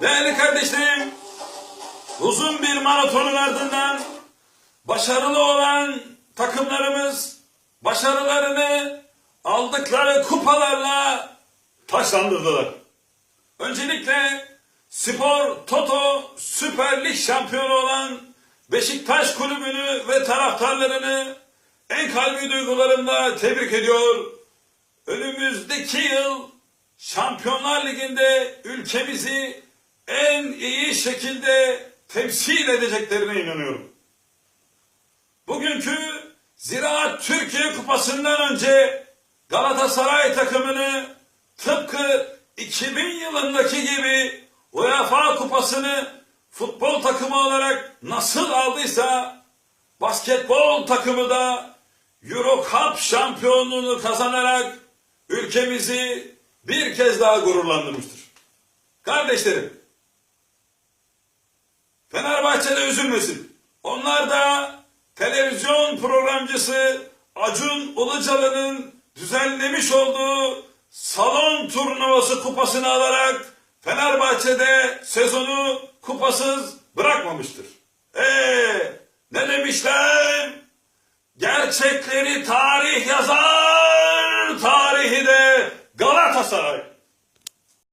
Değerli kardeşlerim, uzun bir maratonun ardından başarılı olan takımlarımız başarılarını aldıkları kupalarla taşlandırdılar. Öncelikle Spor Toto Süper Lig şampiyonu olan Beşiktaş kulübünü ve taraftarlarını en kalbi duygularımla tebrik ediyor. Önümüzdeki yıl Şampiyonlar Ligi'nde ülkemizi en iyi şekilde temsil edeceklerine inanıyorum. Bugünkü Ziraat Türkiye Kupası'ndan önce Galatasaray takımını tıpkı 2000 yılındaki gibi UEFA Kupası'nı futbol takımı olarak nasıl aldıysa basketbol takımı da Euro Cup şampiyonluğunu kazanarak ülkemizi bir kez daha gururlandırmıştır. Kardeşlerim, Fenerbahçe'de üzülmesin. Onlar da televizyon programcısı Acun Ilıcalı'nın düzenlemiş olduğu salon turnuvası kupasını alarak Fenerbahçe'de sezonu kupasız bırakmamıştır. Ee, ne demişler? Gerçekleri tarih yazar, tarihi de Galatasaray.